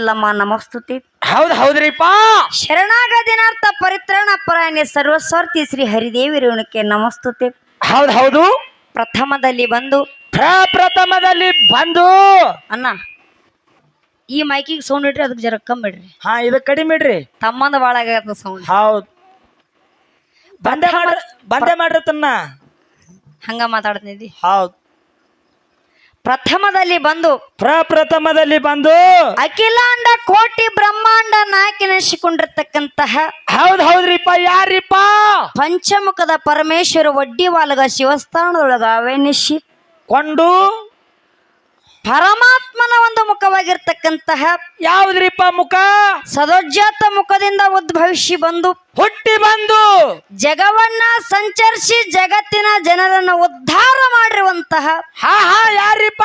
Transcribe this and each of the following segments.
ಲಮ್ಮ ನಮಸ್ತುತಿ. ಹೌದ್ ಹೌದ್ರಿಪ್ಪ. ಶರಣಾಗದಿನಾರ್ಥ ಪರಿತ್ರಾಣ ಪರಾಯಣೆ ಸರ್ವಸ್ವಾರ್ಥಿ ಶ್ರೀ ಹರಿದೇವಿ ರೇಣುಕೆ ನಮಸ್ತುತಿ. ಹೌದ್ ಹೌದು. ಪ್ರಥಮದಲ್ಲಿ ಬಂದು. ಪ್ರಪ್ರಥಮದಲ್ಲಿ ಬಂದು. ಅಣ್ಣ ಈ ಮೈಕಿಗೆ ಸೌಂಡ್ ಇಟ್ರಿ ಅದಕ್ಕೆ ಜರ ಕಮ್ಮಿಡ್ರಿ ಹಾ ಇದು ಕಡಿಮೆ ಇಡ್ರಿ. ತಮ್ಮಂದ ಭಾಳ ಆಗತ್ತ ಸೌಂಡ್ ಹೌದು. ಬಂದೆ ಮಾಡ್ರ ಬಂದೆ ಮಾಡ್ರಿ ತನ್ನ ಹಂಗ ಮಾತಾಡ್ತಿದ್ದಿ? ಹೌದ್. ಪ್ರಥಮದಲ್ಲಿ ಬಂದು ಪ್ರಪ್ರಥಮದಲ್ಲಿ ಬಂದು ಅಖಿಲಾಂಡ ಕೋಟಿ ಬ್ರಹ್ಮಾಂಡ ಹೌದು ಹೌದ್ ಹೌದ್ರಿಪ್ಪ ಯಾರಿಪ್ಪ? ಪಂಚಮುಖದ ಪರಮೇಶ್ವರ ಒಡ್ಡಿವಾಲಗ ಶಿವಸ್ಥಾನದೊಳಗ ಅವೆನಿಸಿ. ಕೊಂಡು ಪರಮಾತ್ಮನ ಒಂದು ಮುಖವಾಗಿರ್ತಕ್ಕಂತಹ ಯಾವ್ದ್ರಿಪ್ಪ ಮುಖ? ಸದೋಜ್ಜಾತ ಮುಖದಿಂದ ಉದ್ಭವಿಸಿ ಬಂದು ಹುಟ್ಟಿ ಬಂದು ಜಗವನ್ನ ಸಂಚರಿಸಿ ಜಗತ್ತಿನ ಜನರನ್ನ ಉದ್ಧಾರ ಮಾಡಿರುವಂತಹ ಹಾ ಹಾ ಯಾರಿಪ್ಪ?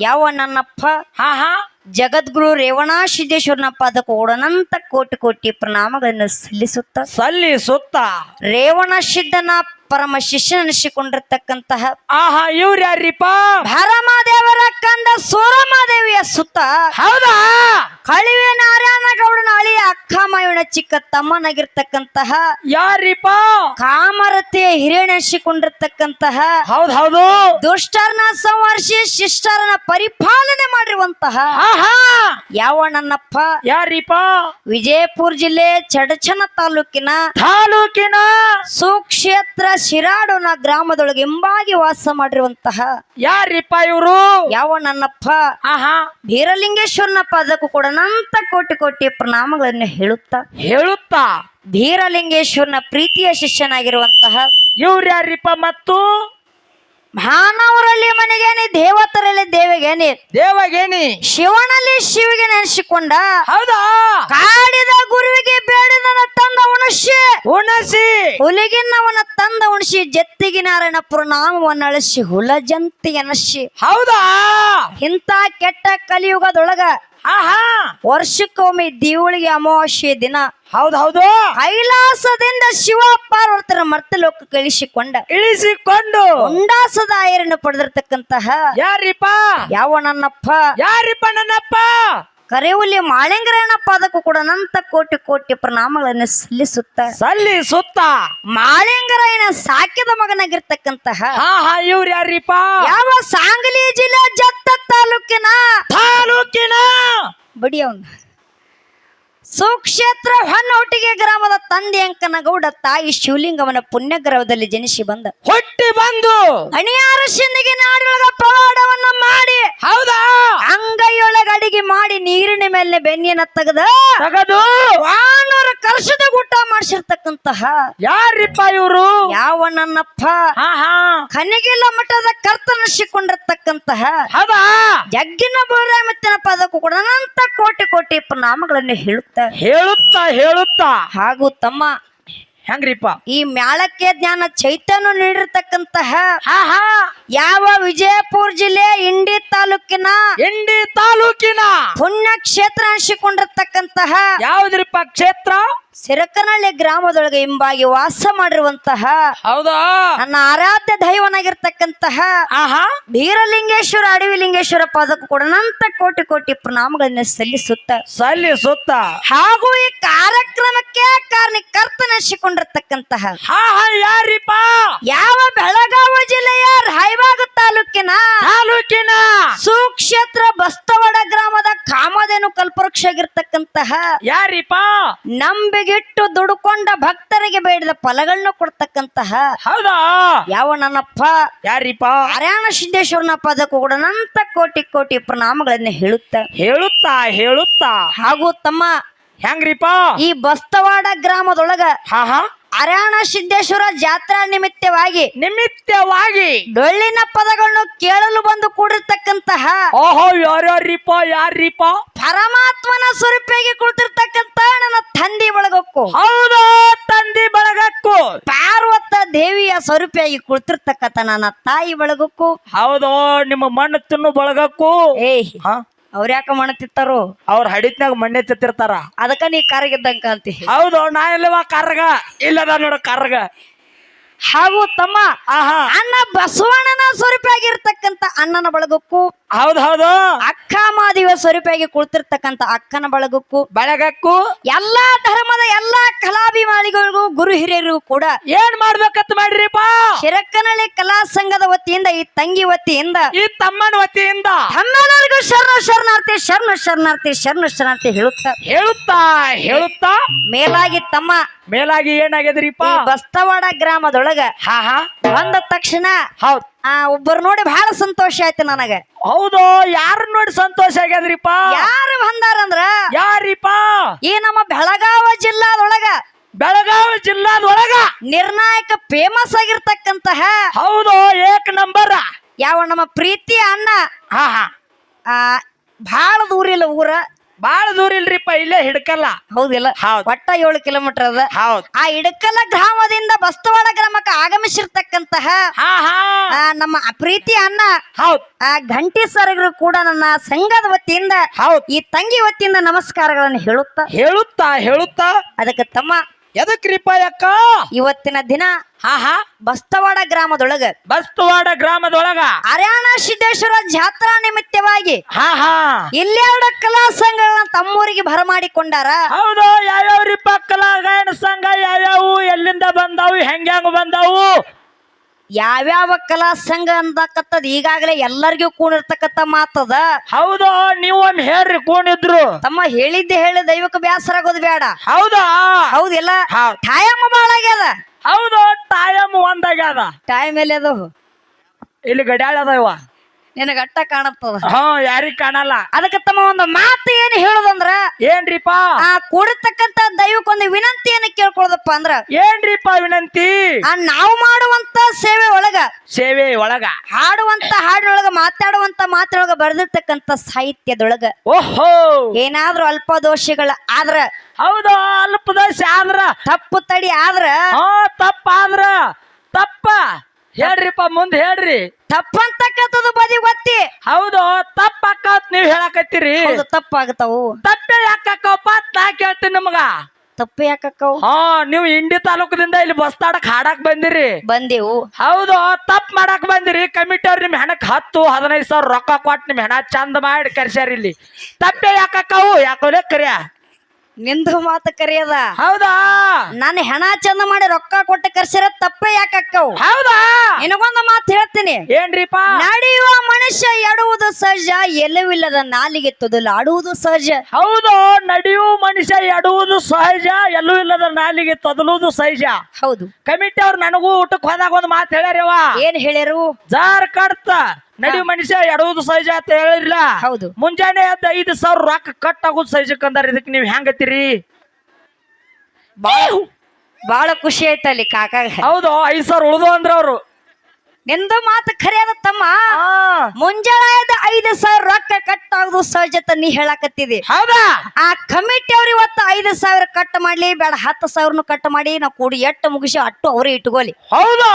ಯಾವ ನನ್ನಪ್ಪ? ಹಾ ಹಾ. ಜಗದ್ಗುರು ರೇವಣಾ ಸಿದ್ದೇಶ್ವರನ ಪಾದಕ್ಕೆ ಓಡನಂತ ಕೋಟಿ ಕೋಟಿ ಪ್ರಣಾಮಗಳನ್ನು ಸಲ್ಲಿಸುತ್ತ ಸಲ್ಲಿಸುತ್ತ? ರೇವಣ ಸಿದ್ಧನ ಪರಮ ಶಿಷ್ಯನಿಸಿಕೊಂಡಿರ್ತಕ್ಕಂತಹ ಆಹಾ ಇವ್ರ ಭರಮದೇವರ ಕಂದ ಸೂರಮಾದೇವಿಯ ಸುತ್ತ ಹೌದಾ? ಕಳಿವೆ ನಾರಾಯಣ ಗೌಡನ ಅಳಿಯ ಮಾವಿನ ಚಿಕ್ಕ ತಮ್ಮನಾಗಿರ್ತಕ್ಕಂತಹ ಯಾರಿಪ್ಪ ಕಾಮರತೆಯ ಹಿರಿಯಣಿಸಿಕೊಂಡಿರ್ತಕ್ಕಂತಹ ಹೌದ್ ಹೌದು. ದುಷ್ಟರನ್ನ ಸಂವರ್ಷಿ ಶಿಷ್ಟರನ್ನ ಪರಿಪಾಲನೆ ಮಾಡಿರುವಂತಹ ಆಹಾ. ಯಾವ ನನ್ನಪ್ಪ? ಯಾರಿಪ್ಪ ವಿಜಯಪುರ ಜಿಲ್ಲೆ ಚಡಚನ ತಾಲೂಕಿನ ತಾಲೂಕಿನ ಸುಕ್ಷೇತ್ರ ಶಿರಾಡೋನ ಗ್ರಾಮದೊಳಗೆ ಎಂಬಾಗಿ ವಾಸ ಮಾಡಿರುವಂತಹ ಯಾರಿಪ್ಪ ಇವರು? ಯಾವ ನನ್ನಪ್ಪ ಆಹಾ. ಬೀರಲಿಂಗೇಶ್ವರನಪ್ಪ ಅದಕ್ಕೂ ಕೂಡ ಅನಂತ ಕೋಟಿ ಕೋಟಿ ಪ್ರಣಾಮಗಳನ್ನು ಹೇಳುತ್ತಾ. ಹೇಳುತ್ತಾ? ಬೀರಲಿಂಗೇಶ್ವರನ ಪ್ರೀತಿಯ ಶಿಷ್ಯನಾಗಿರುವಂತಹ ಇವ್ರ ಯಾರಿಪ್ಪ ಮತ್ತು? ಮಾನವರಲ್ಲಿ ಮನೆಗೇನಿ ದೇವತರಲ್ಲಿ ದೇವಿಗೇನೆ. ದೇವಗೇನಿ. ಶಿವನಲ್ಲಿ ಶಿವಿಗೆ ನೆನೆಸಿಕೊಂಡ ಹೌದಾ? ಕಾಡಿದ ಗುರುವಿಗೆ ಉಣಸಿ. ಉಣಸಿ. ಹುಲಿಗಿನ್ನವನ ತಂದ ಉಣಸಿ ಜತ್ತಿಗೆ ನಾರಾಯಣಪುರ ನಾಮವನ್ನು ಅಳಿಸಿ ಹುಲ ಜಂತಿ ಅನಸಿ ಹೌದಾ? ಇಂತ ಕೆಟ್ಟ ಕಲಿಯುಗದೊಳಗ ಆಹಾ ವರ್ಷಕ್ಕೊಮ್ಮೆ ದೀವಳಿಗೆ ಅಮಾವಾಸ್ಯೆ ದಿನ. ಹೌದು ಹೌದು ಕೈಲಾಸದಿಂದ ಶಿವ ಪಾರ್ವತರ ಮರ್ತಲೋಕಕ್ಕೆ ಇಳಿಸಿಕೊಂಡ. ಇಳಿಸಿಕೊಂಡು. ಉಂಡಾಸದ ಆಯರನ್ನು ಪಡೆದಿರ್ತಕ್ಕಂತಹ ಯಾರಿಪ್ಪ? ಯಾವ ನನ್ನಪ್ಪ? ಯಾರಿಪ್ಪ ನನ್ನಪ್ಪ? ಕರೆಯುಲಿ ಮಾಳಿಂಗರಾಯಣ ಪಾದಕ್ಕೂ ಕೂಡ ಅನಂತ ಕೋಟಿ ಕೋಟಿ ಪ್ರಣಾಮಗಳನ್ನು ಸಲ್ಲಿಸುತ್ತ. ಸಲ್ಲಿಸುತ್ತ. ಮಾಳಿಂಗರಾಯನ ಸಾಕಿದ ಮಗನಾಗಿರ್ತಕ್ಕಂತಹ ಹಾ ಹಾ ಇವ್ರ ಯಾರಿಪ್ಪ? ಯಾವ ಸಾಂಗ್ಲಿ ಜಿಲ್ಲೆ ಜತ್ತ ತಾಲೂಕಿನ? ತಾಲೂಕಿನ? ಬಡಿ ಅವನು. ಸುಕ್ಷೇತ್ರ ಹೊನ್ನೊಟ್ಟಿಗೆ ಗ್ರಾಮದ ತಂದೆ ಅಂಕನಗೌಡ ತಾಯಿ ಶಿವಲಿಂಗವನ ಪುಣ್ಯಗ್ರಹದಲ್ಲಿ ಜನಿಸಿ ಬಂದ. ಹೊಟ್ಟಿ ಬಂದು. ಅಣಿಯಾರ ಸಿಂದಿಗೆ ನಾಡಿನೊಳಗ ಪವಾಡವನ್ನ ಮಾಡಿ. ಹೌದಾ? ಅಂಗೈಯೊಳಗ ಅಡಿಗೆ ಮಾಡಿ ನೀರಿನ ಮೇಲೆ ಬೆನ್ನಿನ ತೆಗೆದ ತಗದು ವಾನರ ಕಲಶದ ಊಟ ಮಾಡಿಸಿರ್ತಕ್ಕಂತಹ ಯಾರಿಪ್ಪ ಇವರು? ಯಾವ ನನ್ನಪ್ಪ ಕನಗಿಲ್ಲ ಮಠದ ಕರ್ತನಿಸಿಕೊಂಡಿರ್ತಕ್ಕಂತಹ ಹೌದಾ? ಜಗ್ಗಿನ ಬೋರಾಮತ್ತಿನ ಪದಕ್ಕೂ ಕೂಡ ಅನಂತ ಕೋಟಿ ಕೋಟಿ ಪ್ರಣಾಮಗಳನ್ನು ಹೇಳುತ್ತ ಹೇಳುತ್ತಾ ಹೇಳುತ್ತಾ. ಹಾಗೂ ತಮ್ಮ ಹೆಂಗ್ರಿಪ್ಪ ಈ ಮ್ಯಾಳಕ್ಕೆ ಜ್ಞಾನ ಚೈತನ್ಯ ನೀಡಿರ್ತಕ್ಕಂತಹ ಯಾವ ವಿಜಯಪುರ ಜಿಲ್ಲೆ ಇಂಡಿ ತಾಲೂಕಿನ ಇಂಡಿ ತಾಲೂಕಿನ ಪುಣ್ಯ ಕ್ಷೇತ್ರ ಅನಿಸಿಕೊಂಡಿರ್ತಕ್ಕಂತಹ ಯಾವ್ದ್ರಿಪ್ಪ ಕ್ಷೇತ್ರ? ಸಿರಕನಹಳ್ಳಿ ಗ್ರಾಮದೊಳಗೆ ಹಿಂಬಾಗಿ ವಾಸ ಮಾಡಿರುವಂತಹ ಹೌದಾ? ನನ್ನ ಆರಾಧ್ಯ ದೈವನಾಗಿರ್ತಕ್ಕಂತಹ ಆಹಾ. ಬೀರಲಿಂಗೇಶ್ವರ ಅಡವಿ ಲಿಂಗೇಶ್ವರ ಪಾದಕ್ಕೂ ಕೂಡ ನಂತ ಕೋಟಿ ಕೋಟಿ ಪ್ರಣಾಮಗಳನ್ನ ಸಲ್ಲಿಸುತ್ತ. ಸಲ್ಲಿಸುತ್ತ. ಹಾಗೂ ಈ ಕಾರ್ಯಕ್ರಮಕ್ಕೆ ಕಾರಣಕರ್ತನಿಸಿಕೊಂಡಿರ್ತಕ್ಕಂತಹ ಹಾ ಹಾ ಯಾರಿಪ್ಪ? ಯಾವ ಬೆಳಗಾವಿ ಜಿಲ್ಲೆಯ ರಾಯಬಾಗ ತಾಲೂಕಿನ ತಾಲೂಕಿನ ಸುಕ್ಷೇತ್ರ ಬಸ್ತವಾಡ ಗ್ರಾಮದ ಕಾಮಧೇನು ಕಲ್ಪವೃಕ್ಷ ಆಗಿರ್ತಕ್ಕಂತಹ ಯಾರಿಪ್ಪ? ನಂಬಿಗಿಟ್ಟು ದುಡುಕೊಂಡ ಭಕ್ತರಿಗೆ ಬೇಡಿದ ಫಲಗಳನ್ನು ಕೊಡ್ತಕ್ಕಂತಹ ಹೌದಾ? ಯಾವ ನನ್ನಪ್ಪ ಯಾರಿಪ್ಪ? ಹರ್ಯಾಣ ಸಿದ್ದೇಶ್ವರನ ಪದಕ್ಕೂ ಕೂಡ ನಂತ ಕೋಟಿ ಕೋಟಿ ಪ್ರಣಾಮಗಳನ್ನ ಹೇಳುತ್ತ. ಹೇಳುತ್ತಾ ಹೇಳುತ್ತಾ? ಹಾಗೂ ತಮ್ಮ ಹೆಂಗ್ರಿಪ್ಪ? ಈ ಬಸ್ತವಾಡ ಗ್ರಾಮದೊಳಗ ಹಾ ಹಾ. ಅರ್ಯಾಣ ಸಿದ್ದೇಶ್ವರ ಜಾತ್ರಾ ನಿಮಿತ್ತವಾಗಿ ನಿಮಿತ್ತವಾಗಿ ಡೊಳ್ಳಿನ ಪದಗಳನ್ನು ಕೇಳಲು ಬಂದು ಕೂಡಿರ್ತಕ್ಕಂತಹ ಓಹೋ ಯಾರ್ಯಾರಿಪ್ಪ ಯಾರಿಪ್ಪ ಪರಮಾತ್ಮನ ಸ್ವರೂಪಿಯಾಗಿ ಕುಳಿತಿರ್ತಕ್ಕಂತ ನನ್ನ ತಂದಿ ಬಳಗಕ್ಕೂ ಹೌದಾ ತಂದಿ ಬಳಗಕ್ಕೂ? ಪಾರ್ವತ ದೇವಿಯ ಸ್ವರೂಪಿಯಾಗಿ ಕುಳಿತಿರ್ತಕ್ಕಂತ ನನ್ನ ತಾಯಿ ಬಳಗಕ್ಕೂ ಹೌದು ನಿಮ್ಮ ಮಣ್ಣು ತಿನ್ನು ಬಳಗಕ್ಕೂ? ಏ ಹಾ? ಅವ್ರ್ಯಾಕ ಮಣತಿತ್ತಾರೋ ಅವ್ರ ಹಡಿತ್ನಾಗ ಮಣ್ಣೆ ತಿತ್ತಿರ್ತಾರ ಅದಕ್ಕ ನೀ ಕಾರಿಗಿದ್ದಂಗ ಅಂತಿ ಹೌದು ನಾ ಇಲ್ಲವಾ ಕಾರ್ಗ. ಇಲ್ಲದ ನೋಡ ಕಾರ್ಗ. ಹಾಗೂ ತಮ್ಮ ಆಹಾ. ಅಣ್ಣ ಬಸವಣ್ಣನ ಸ್ವರೂಪಿಯಾಗಿರ್ತಕ್ಕಂತ ಅಣ್ಣನ ಬಳಗಕ್ಕೂ ಹೌದ್ ಹೌದು. ಅಕ್ಕ ಮಾದಿವ ಸ್ವರೂಪಿಯಾಗಿ ಕುಳಿತಿರ್ತಕ್ಕಂತ ಅಕ್ಕನ ಬಳಗಕ್ಕೂ ಬಳಗಕ್ಕೂ ಎಲ್ಲಾ ಧರ್ಮದ ಎಲ್ಲಾ ಕಲಾಭಿಮಾನಿಗಳಿಗೂ ಗುರು ಹಿರಿಯರಿಗೂ ಕೂಡ ಏನ್ ಮಾಡ್ಬೇಕಂತ ಮಾಡ್ರಿಪ್ಪ? ಶಿರಕ್ಕನಹಳ್ಳಿ ಕಲಾ ಸಂಘದ ವತಿಯಿಂದ ಈ ತಂಗಿ ವತಿಯಿಂದ ಈ ತಮ್ಮನ ವತಿಯಿಂದ ತಮ್ಮೆಲ್ಲರಿಗೂ ಶರಣ ಶರಣಾರ್ಥಿ ಶರಣ ಶರಣಾರ್ಥಿ ಶರಣ ಶರಣಾರ್ಥಿ ಹೇಳುತ್ತ. ಹೇಳುತ್ತಾ ಹೇಳುತ್ತಾ. ಮೇಲಾಗಿ ತಮ್ಮ ಮೇಲಾಗಿ ಏನಾಗ್ಯದ್ರಿಪ್ಪ? ಈ ಬಸ್ತವಾಡ ಗ್ರಾಮದೊಳಗ ಹಾ ಹಾ. ಬಂದ ತಕ್ಷಣ ಹೌದು. ಆ ಒಬ್ಬರು ನೋಡಿ ಬಹಳ ಸಂತೋಷ ಆಯ್ತು ನನಗ. ಹೌದು? ಯಾರು ನೋಡಿ ಸಂತೋಷ ಆಗ್ಯದ್ರಿಪ್ಪ? ಯಾರು ಬಂದಾರಂದ್ರ ಯಾರಿಪ್ಪ? ಈ ನಮ್ಮ ಬೆಳಗಾವ ಜಿಲ್ಲಾದೊಳಗ ಬೆಳಗಾವಿ ಜಿಲ್ಲಾದೊಳಗ? ನಿರ್ಣಾಯಕ ಫೇಮಸ್ ಆಗಿರ್ತಕ್ಕಂತಹ ಹೌದು? ಏಕ್ ನಂಬರ್. ಯಾವ ನಮ್ಮ ಪ್ರೀತಿ ಅಣ್ಣ ಹಾ ಹಾ. ಆ ಬಹಳ ದೂರಿಲ್ಲ ಊರ. ಬಾಳ ದೂರ ಇಲ್ರಿಪ್ಪ ಇಲ್ಲೇ ಹಿಡ್ಕಲ್ಲ. ಹೌದಿಲ್ಲ. ಹೌದ್. ಒಟ್ಟ ಏಳು ಕಿಲೋಮೀಟರ್ ಅದ. ಹೌದು. ಆ ಇಡಕಲ ಗ್ರಾಮದಿಂದ ಬಸ್ತವಾಡ ಗ್ರಾಮಕ್ಕೆ ಆಗಮಿಸಿರ್ತಕ್ಕಂತಹ ಹಾ ಹಾ. ಆ, ನಮ್ಮ ಪ್ರೀತಿ ಅನ್ನ ಹೌದು. ಆ ಘಂಟಿ ಸರ್ಗರು ಕೂಡ ನನ್ನ ಸಂಘದ ವತಿಯಿಂದ ಹೌದ್. ಈ ತಂಗಿ ವತಿಯಿಂದ ನಮಸ್ಕಾರಗಳನ್ನು ಹೇಳುತ್ತಾ ಹೇಳುತ್ತಾ ಹೇಳುತ್ತಾ. ಅದಕ್ಕೆ ತಮ್ಮ ಎದಕ್ರಿಪ್ಪ ಯಾಕ ಇವತ್ತಿನ ದಿನ ಹಾ ಹಾ. ಬಸ್ತವಾಡ ಗ್ರಾಮದೊಳಗ ಬಸ್ತವಾಡ ಗ್ರಾಮದೊಳಗ? ಹರ್ಯಾಣ ಸಿದ್ದೇಶ್ವರ ಜಾತ್ರಾ ನಿಮಿತ್ತವಾಗಿ ಹಾ ಹಾ. ಇಲ್ಲೆರಡು ಕಲಾ ಸಂಘಗಳನ್ನ ತಮ್ಮೂರಿಗೆ ಬರಮಾಡಿಕೊಂಡಾರ ಹೌದು ಯಾವ್ಯಾವ್ರಿಪ್ಪ ಕಲಾ ಗಾಯನ ಸಂಘ ಯಾವ್ಯಾವು ಎಲ್ಲಿಂದ ಬಂದಾವು ಹೆಂಗ್ಯಾಂಗ ಬಂದಾವು? ಯಾವ್ಯಾವ ಕಲಾ ಸಂಘ ಅಂದಕತ್ತದ? ಈಗಾಗಲೇ ಎಲ್ಲರಿಗೂ ಕೂಡಿರ್ತಕ್ಕಂಥ ಮಾತದ. ಹೌದು? ನೀವು ಒಮ್ಮೆ ಹೇಳ್ರಿ ಕೂಣಿದ್ರು ತಮ್ಮ ಹೇಳಿದ್ದೆ ಹೇಳಿ ದೈವಕ್ಕೆ ಬೇಸರ ಆಗೋದು ಬೇಡ. ಹೌದಾ? ಹೌದಿಲ್ಲ? ಹೌದ್ ಟೈಮ್ ಬಾಳ ಆಗ್ಯದ ಹೌದು ಟೈಮ್ ಒಂದಾಗ್ಯದ. ಟೈಮ್ ಎಲ್ಲಿ ಅದು ಇಲ್ಲಿ ಗಡ್ಯಾಳ ಅದಾವ ನಿನಗ ಅಟ್ಟ ಕಾಣತ್ತದ. ಹಾ ಯಾರಿಗ್ ಕಾಣಲ್ಲ? ಅದಕ್ಕೆ ತಮ್ಮ ಒಂದು ಮಾತು ಏನು ಹೇಳುದಂದ್ರ ಏನ್ರಿಪ್ಪ? ಆ ಕೊಡತಕ್ಕಂತ ದೈವಕ್ಕೊಂದು ಏನು ಕೇಳ್ಕೊಳ್ದಪ್ಪ ಅಂದ್ರ ಏನ್ರಿಪ್ಪ ವಿನಂತಿ? ಆ ನಾವು ಮಾಡುವಂತ ಸೇವೆ ಒಳಗ ಸೇವೆ ಒಳಗ. ಹಾಡುವಂತ ಹಾಡಿನೊಳಗ ಮಾತಾಡುವಂತ ಮಾತಿನೊಳಗ ಬರೆದಿರ್ತಕ್ಕಂತ ಸಾಹಿತ್ಯದೊಳಗ. ಓಹೋ! ಏನಾದ್ರೂ ಅಲ್ಪ ದೋಷಗಳ ಆದ್ರ ಹೌದು ಅಲ್ಪ ದೋಷ ಆದ್ರ. ತಪ್ಪು ತಡಿ ಆದ್ರ ಹಾ ತಪ್ಪ ಆದ್ರ ತಪ್ಪ. ಹೇಳ್ರಿಪ್ಪ ಮುಂದೆ ಹೇಳ್ರಿ. ತಪ್ಪಂತಕ್ಕಂಥದ್ದು ಬದಿ ಗೊತ್ತಿ ಹೌದು ತಪ್ಪ ನೀವು ಹೇಳಕತ್ತೀರಿ. ಹೌದು ತಪ್ಪಾಗತಾವು ತಪ್ಪೆ ಯಾಕಪ್ಪ ನಾ ಕೇಳ್ತೀನಿ ನಿಮಗ. ತಪ್ಪು ಯಾಕಕ್ಕವು? ಹಾ ನೀವು ಇಂಡಿ ತಾಲೂಕದಿಂದ ಇಲ್ಲಿ ಬಸ್ತಾಡಕ್ ಹಾಡಕ್ ಬಂದಿರಿ. ಬಂದೆವು. ಹೌದು ತಪ್ಪ ಮಾಡಕ್ ಬಂದಿರಿ. ಕಮಿಟಿ ಅವ್ರು ನಿಮ್ ಹೆಣಕ್ ಹತ್ತು ಹದಿನೈದು ಸಾವಿರ ರೊಕ್ಕ ಕೊಟ್ಟು ನಿಮ್ ಹೆಣ ಚಂದ ಮಾಡಿ ಕರ್ಸ್ಯಾರ ಇಲ್ಲಿ. ತಪ್ಪೆ ಯಾಕಕ್ಕವು? ಯಾಕೋಲೆ ಕರಿಯ ನಿಂದು ಮಾತು ಕರೆಯದ? ಹೌದಾ? ನಾನು ಹೆಣ ಚಂದ ಮಾಡಿ ರೊಕ್ಕ ಕೊಟ್ಟು ಕರ್ಸಿರ ತಪ್ಪೇ ಯಾಕಕ್ಕವು ಹೌದಾ? ನಿನಗೊಂದು ಮಾತು ಹೇಳ್ತೀನಿ. ಏನ್ರಿಪ್ಪ? ನಡೆಯುವ ಮನುಷ್ಯ ಎಡುವುದು ಸಹಜ ಎಲ್ಲವಿಲ್ಲದ ನಾಲಿಗೆ ತೊದಲಾಡುವುದು ಸಹಜ. ಹೌದು ನಡೆಯುವ ಮನುಷ್ಯ ಎಡುವುದು ಸಹಜ ಎಲ್ಲೂ ಇಲ್ಲದ ನಾಲಿಗೆ ತೊದಲುವುದು ಸಹಜ. ಹೌದು. ಕಮಿಟಿ ಅವ್ರು ನನಗೂ ಊಟಕ್ಕೆ ಹೋದಾಗ ಒಂದು ಮಾತು ಹೇಳ್ಯಾರವ ಏನ್ ಹೇಳ್ಯಾರು? ಜಾರ್ ಕಡ್ತ ನಡಿ ಮನುಷ್ಯ ಎಡುವುದು ಸಹಜ ಅಂತ ಹೇಳಿರ್ಲ ಹೌದು. ಮುಂಜಾನೆ ಎದ್ದ ಐದು ಸಾವಿರ ರೊಕ್ಕ ಕಟ್ ಆಗೋದು ಸಹಜಕ್ಕೆ ಅಂದಾರ ಇದಕ್ಕೆ ನೀವು ಹೆಂಗತ್ತೀರಿ ಬಾಳ ಖುಷಿ ಆಯ್ತಲ್ಲಿ ಕಾಕಾಗ. ಹೌದು ಐದು ಸಾವಿರ ಉಳಿದು ಅಂದ್ರ ಅವ್ರು. ನಿಂದು ಮಾತು ಖರೆಯದ ತಮ್ಮ ಮುಂಜಾನೆ ಐದು ಸಾವಿರ ರೊಕ್ಕ ಕಟ್ ಆಗುದು ಸಹಜತ ನೀ ಹೇಳಕತ್ತಿದಿ. ಹೌದಾ? ಆ ಕಮಿಟಿ ಅವ್ರ ಇವತ್ತು ಐದು ಸಾವಿರ ಕಟ್ ಮಾಡ್ಲಿ ಬೇಡ ಹತ್ತು ಸಾವಿರನು ಕಟ್ ಮಾಡಿ ನಾವು ಕೂಡಿ ಎಟ್ಟು ಮುಗಿಸಿ ಅಟ್ಟು ಅವ್ರೇ ಇಟ್ಕೋಲಿ ಹೌದಾ?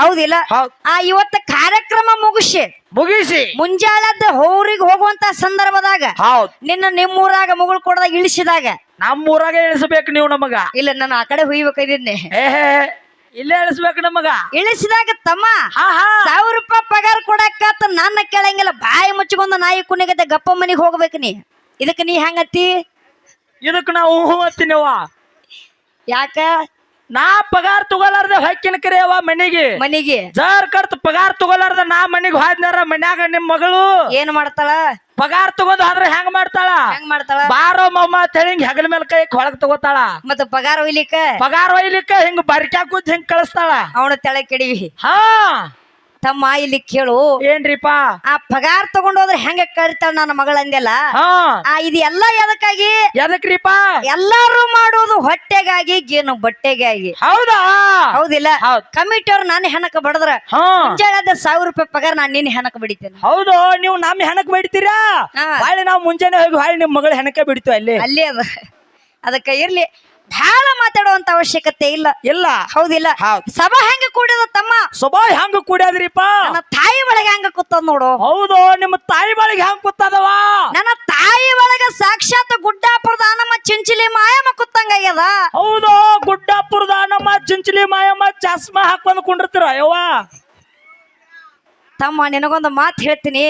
ಹೌದಿಲ್ಲ? ಹೌದ್ ಆ ಇವತ್ತು ಕಾರ್ಯಕ್ರಮ ಮುಗಿಸಿ. ಮುಗಿಸಿ. ಮುಂಜಾನೆ ಹೋರಿಗೆ ಹೋಗುವಂತ ಸಂದರ್ಭದಾಗ ಹೌದ್. ನಿನ್ನ ನಿಮ್ಮೂರಾಗ ಮುಗುಳ್ ಕೊಡದಾಗ ಇಳಿಸಿದಾಗ ನಮ್ಮೂರಾಗ ಇಳಿಸಬೇಕು ನೀವು ನಮಗ. ಇಲ್ಲ ನಾನು ಆ ಕಡೆ ಹುಯ್ಬೇಕಾಗಿದ್ನೆ ಏ ಹೇ, ಇಲ್ಲೇ ಇಳಿಸ್ಬೇಕು ನಮಗ ಇಳಿಸಿದಾಗ ತಮ್ಮ ಹಾ ಹಾ. ಸಾವಿರ ರೂಪಾಯಿ ಪಗಾರ ಕೊಡಕ್ಕ ನನ್ನ ಕೇಳಂಗಿಲ್ಲ ಬಾಯಿ ಮುಚ್ಚಿಕೊಂಡು ನಾಯಿ ಕುಣಿಗತ್ತೆ ಗಪ್ಪ ಮನಿಗೆ ಹೋಗ್ಬೇಕು ನೀ. ಇದಕ್ಕೆ ನೀ ಹೆಂಗತ್ತಿ? ಇದಕ್ಕೆ ನಾವು ಹೂ ಹತ್ತಿನವ ಯಾಕ? ನಾ ಪಗಾರ್ ತಗೊಲಾರ್ದ ಹೊಕ್ಕಿನ ಕರೆಯವ ಮನೆಗೆ. ಮನಿಗೆ. ಜಾರ್ ಕಡ್ತ ಪಗಾರ್ ತಗೊಲಾರ್ದ ನಾ ಮನಿಗೆ ಹೋದ್ನಾರ ಮನ್ಯಾಗ ನಿಮ್ ಮಗಳು. ಏನ್ ಮಾಡ್ತಾಳ? ಪಗಾರ್ ತಗೊಂಡ್ ಆದ್ರೆ ಹೆಂಗ್ ಮಾಡ್ತಾಳ? ಹೆಂಗ್ ಮಾಡ್ತಾಳ? ಬಾರೋ ಮಮ್ಮ ಅಂತ ಹೇಳಿ ಹಿಂಗ್ ಹೆಗಲ ಮೇಲೆ ಕೈ ಹೊಳಗ್ ತಗೋತಾಳ. ಮತ್ತ ಪಗಾರ ಒಯ್ಲಿಕ್ಕ? ಪಗಾರ ಒಯ್ಲಿಕ್ಕ ಹಿಂಗ್ ಬರ್ಕ್ಯಾಕುದ್ ಹಿಂಗ್ ಕಳಿಸ್ತಾಳ. ಅವನ ತೆಳ ಕೆಡಿವಿ. ಹಾ. ತಮ್ಮ ಇಲ್ಲಿ ಕೇಳು. ಏನ್ರಿಪ್ಪ ಆ ಪಗಾರ ತಗೊಂಡ್ ಹೋದ್ರೆ ಹೆಂಗ ಕರಿತಾಳ ನನ್ನ ಮಗಳ ಅಂದೆಲ್ಲ ಹಾ. ಆ ಇದು ಎಲ್ಲ ಎದಕ್ಕಾಗಿ? ಎದಕ್ರಿಪ್ಪ ಎಲ್ಲಾರು ಮಾಡೋದು ಹೊಟ್ಟೆಗಾಗಿ ಗೇನು ಬಟ್ಟೆಗಾಗಿ. ಹೌದಾ? ಹೌದಿಲ್ಲ? ಹೌದ್. ಕಮಿಟಿ ಅವ್ರು ನಾನು ಹೆಣಕ ಬಡದ್ರ ಹಾ. ಮುಂಜಾನೆ ಸಾವಿರ ರೂಪಾಯಿ ಪಗಾರ ನಾನು ನಿನ್ನ ಹೆಣಕ ಬಿಡಿತೇನೆ. ಹೌದು ನೀವು ನಮ್ ಹೆಣಕ್ ಬಿಡ್ತೀರಾ? ಹಾ. ನಾವು ಮುಂಜಾನೆ ಹೋಗಿ ಹಾಳೆ ನಿಮ್ ಮಗಳ ಹೆಣಕ ಬಿಡ್ತೀವಿ ಅಲ್ಲಿ. ಅಲ್ಲಿ ಅದ. ಅದಕ್ಕೆ ಇರ್ಲಿ. ಬಹಳ ಮಾತಾಡುವಂತ ಅವಶ್ಯಕತೆ ಇಲ್ಲ. ಇಲ್ಲ. ಹೌದಿಲ್ಲ? ಹೌದ್. ಸಭಾ ಹೆಂಗ ಕೂಡಿದ ತಮ್ಮ? ಸ್ವಭಾವ ಹೆಂಗ ಕೂಡ್ಯಾದ್ರಿಪ್ಪ? ನನ್ನ ತಾಯಿ ಒಳಗೆ ಹೆಂಗ ಕೂತದ ನೋಡು. ಹೌದು ನಿಮ್ಮ ತಾಯಿ ಬಾಳಿಗೆ ಹೆಂಗ್ ಕೂತದವ? ನನ್ನ ತಾಯಿ ಒಳಗ ಸಾಕ್ಷಾತ್ ಗುಡ್ಡಾಪುರದ ಪ್ರಧಾನಮ್ಮ ಚಿಂಚಲಿ ಮಾಯಮ್ಮ ಕುತ್ತಂಗಾಗ್ಯದ ಹೌದು ಗುಡ್ಡಾಪುರದ ನಮ್ಮ ಚಿಂಚಲಿ ಮಾಯಮ್ಮ ಚಸ್ಮಾ ಹಾಕೊಂಡ್ ಕುಂಡಿರ್ತೀರ ಯವ್ವ? ತಮ್ಮ ನಿನಗೊಂದು ಮಾತು ಹೇಳ್ತೀನಿ.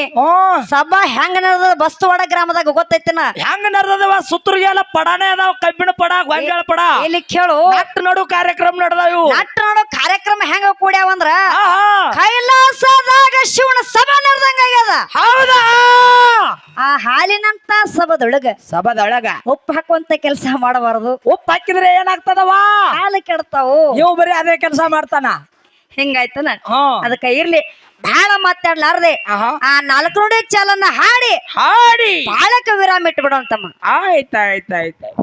ಸಭಾ ಹೆಂಗ ನಡೆದ ಬಸ್ತುವಾಡ ಗ್ರಾಮದಾಗ ಗೊತ್ತೈತಿನ? ಹೆಂಗ ನಡ್ದದವ ಸುತ್ತೂರಿಗೆ ಎಲ್ಲ ಪಡಾನೇ ಅದಾವ ಕಬ್ಬಿಣ ಪಡ ಗೊಂಜಾಳ ಪಡ. ಇಲ್ಲಿ ಕೇಳು. ನಟ್ ನಡು ಕಾರ್ಯಕ್ರಮ ನಡೆದವು. ಇವು ನಟ್ ನಡು ಕಾರ್ಯಕ್ರಮ ಹೆಂಗ ಕೂಡ್ಯಾವಂದ್ರ. ಕೈಲಾಸದಾಗ ಶಿವನ ಸಭಾ ನಡೆದಂಗಾಗ್ಯದ ಹೌದಾ? ಆ ಹಾಲಿನಂತ ಸಭದೊಳಗ ಸಭದೊಳಗ ಉಪ್ಪು ಹಾಕುವಂತ ಕೆಲಸ ಮಾಡಬಾರದು. ಉಪ್ಪು ಹಾಕಿದ್ರೆ ಏನಾಗ್ತದವ ಹಾಲು ಕೆಡ್ತಾವು. ಇವ್ ಬರೀ ಅದೇ ಕೆಲಸ ಮಾಡ್ತಾನ. ಹಿಂಗಾಯ್ತನ? ನಾನು ಅದಕ್ಕೆ ಇರ್ಲಿ. ಬಹಳ ಮಾತಾಡ್ಲಾರ್ದೆ. ಆ ನಾಲ್ಕು ನುಡಿ ಹಾಡಿ. ಹಾಡಿ. ಬಾಳಕ ವಿರಾಮ ಇಟ್ಬಿಡೋಂತಮ್ಮ ಆಯ್ತಾಯ್ತಾಯ್ತು